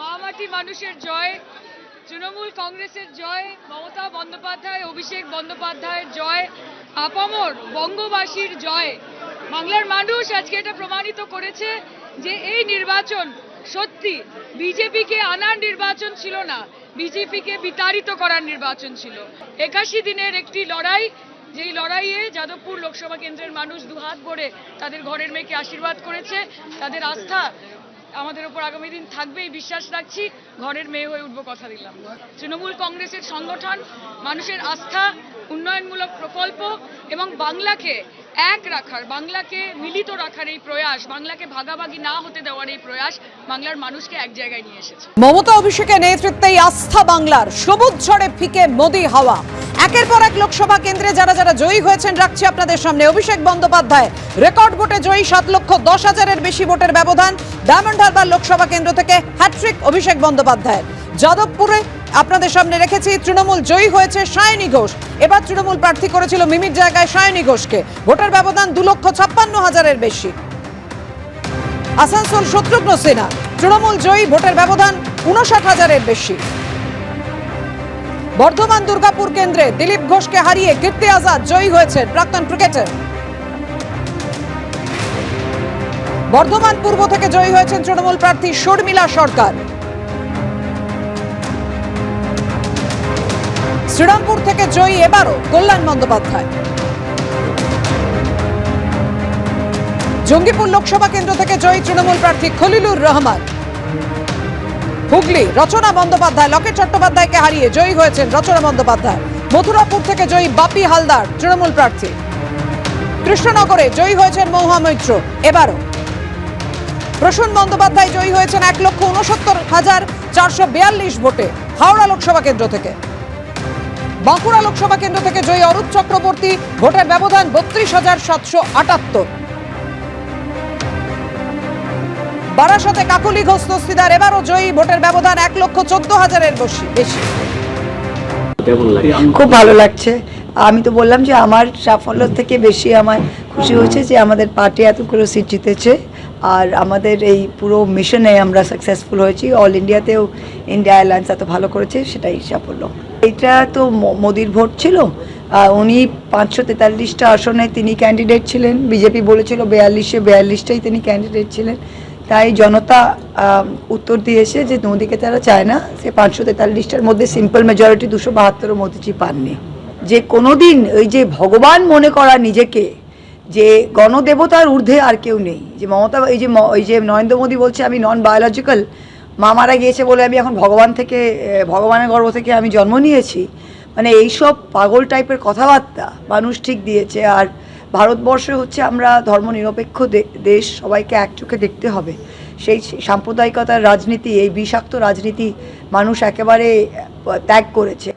মামাটি মানুষের জয়, তৃণমূল কংগ্রেসের জয়, মমতা বন্দ্যোপাধ্যায়, অভিষেক বন্দ্যোপাধ্যায়ের জয়, আপামর বঙ্গবাসীর জয়। বাংলার মানুষ আজকে এটা প্রমাণিত করেছে যে এই নির্বাচন সত্যি বিজেপিকে আনার নির্বাচন ছিল না, বিজেপিকে বিতাড়িত করার নির্বাচন ছিল। একাশি দিনের একটি লড়াই, যেই লড়াইয়ে যাদবপুর লোকসভা কেন্দ্রের মানুষ দুহাত ভরে তাদের ঘরের মেয়েকে আশীর্বাদ করেছে, তাদের আস্থা আমাদের ওপর আগামী দিন থাকবে, এই বিশ্বাস রাখছি। ঘরের মেয়ে হয়ে উঠবো কথা দিলাম। তৃণমূল কংগ্রেসের সংগঠন, মানুষের আস্থা, উন্নয়নমূলক প্রকল্প এবং বাংলাকে এক রাখার, বাংলাকে মিলিত রাখার এই প্রয়াস, বাংলাকে ভাগাভাগি না হতে দেওয়ার এই প্রয়াস বাংলার মানুষকে এক জায়গায় নিয়ে এসেছে। মমতা অভিষেকের নেতৃত্বেই আস্থা বাংলার, সবুজ ঝড়ে ফিকে মোদি হাওয়া। একের পর এক লোকসভা কেন্দ্রে যারা যারা জয়ী হয়েছেন, রাখছি আপনাদের সামনে, অভিষেক বন্দ্যোপাধ্যায়। রেকর্ড ভোটে জয়ী সাত লক্ষ দশ হাজারের বেশি ভোটের ব্যবধান। ডায়মন্ড হারবার লোকসভা কেন্দ্র থেকে হ্যাট্রিক অভিষেক বন্দ্যোপাধ্যায় যাদবপুরে আপনাদের সামনে রেখেছি, তৃণমূল জয়ী হয়েছে সায়নী ঘোষ। এবার তৃণমূল প্রার্থী করেছিল মিমির জায়গায় সায়নী ঘোষকে। ভোটের ব্যবধান দু লক্ষ ছাপ্পান্ন হাজারের বেশি। আসানসোল শত্রুঘ্ন সিনহা তৃণমূল জয়ী, ভোটের ব্যবধান উনষাট হাজারের বেশি। বর্ধমান দুর্গাপুর কেন্দ্রে দিলীপ ঘোষকে হারিয়ে কীর্তি আজাদ জয়ী হয়েছেন প্রাক্তন ক্রিকেটার। বর্ধমান পূর্ব থেকে জয়ী হয়েছেন তৃণমূল প্রার্থী শর্মিলা সরকার। শ্রীরামপুর থেকে জয়ী এবারও কল্যাণ বন্দ্যোপাধ্যায়। জঙ্গিপুর লোকসভা কেন্দ্র থেকে জয়ী তৃণমূল প্রার্থী খলিলুর রহমান। হুগলি রচনা বন্দ্যোপাধ্যায়, লকেট চট্টোপাধ্যায়কে হারিয়ে জয়ী হয়েছেন রচনা বন্দ্যোপাধ্যায়। মথুরাপুর থেকে জয়ী বাপি হালদার, তৃণমূল প্রার্থী। কৃষ্ণনগরে জয়ী হয়েছেন মহুয়া মৈত্র, এবারও। প্রসূন বন্দ্যোপাধ্যায় জয়ী হয়েছেন এক লক্ষ উনসত্তর হাজার চারশো বিয়াল্লিশ ভোটে হাওড়া লোকসভা কেন্দ্র থেকে। বাঁকুড়া লোকসভা কেন্দ্র থেকে জয়ী অরূপ চক্রবর্তী ভোটের ব্যবধান বত্রিশ হাজার সাতশো আটাত্তর। বারাসতে কাকুলি ঘোষ দস্তিদার এবারও জয়ী ভোটের ব্যবধান এক লক্ষ চোদ্দ হাজারের বেশি। খুব ভালো লাগছে। আমি তো বললাম যে আমার সাফল্য থেকে বেশি আমার খুশি হয়েছে যে আমাদের পার্টি এতগুলো সিট জিতেছে। আর আমাদের এই পুরো মিশনে আমরা সাকসেসফুল হয়েছি। অল ইন্ডিয়াতেও ইন্ডিয়া অ্যালায়েন্স এত ভালো করেছে, সেটাই সাফল্য। এটা তো মোদির ভোট ছিল। উনি পাঁচশো তেতাল্লিশটা আসনে তিনি ক্যান্ডিডেট ছিলেন। বিজেপি বলেছিল বেয়াল্লিশে, বেয়াল্লিশটাই তিনি ক্যান্ডিডেট ছিলেন। তাই জনতা উত্তর দিয়েছে যে মোদিকে তারা চায় না। সে পাঁচশো তেতাল্লিশটার মধ্যে সিম্পল মেজরিটি দুশো বাহাত্তরও মোদিজি পাননি। যে কোনোদিন ওই যে ভগবান মনে করা নিজেকে যে গণদেবতার ঊর্ধ্বে আর কেউ নেই। যে মমতা, এই যে এই যে নরেন্দ্র মোদী বলছে, আমি নন বায়োলজিক্যাল মা মারা গিয়েছে বলে আমি এখন ভগবান থেকে ভগবানের গর্ভ থেকে আমি জন্ম নিয়েছি। মানে এইসব পাগল টাইপের কথাবার্তা মানুষ ঠিক দিয়েছে। আর ভারতবর্ষে হচ্ছে আমরা ধর্মনিরপেক্ষ দেশ, সবাইকে এক চোখে দেখতে হবে। সেই সাম্প্রদায়িকতার রাজনীতি, এই বিষাক্ত রাজনীতি মানুষ একেবারে ত্যাগ করেছে।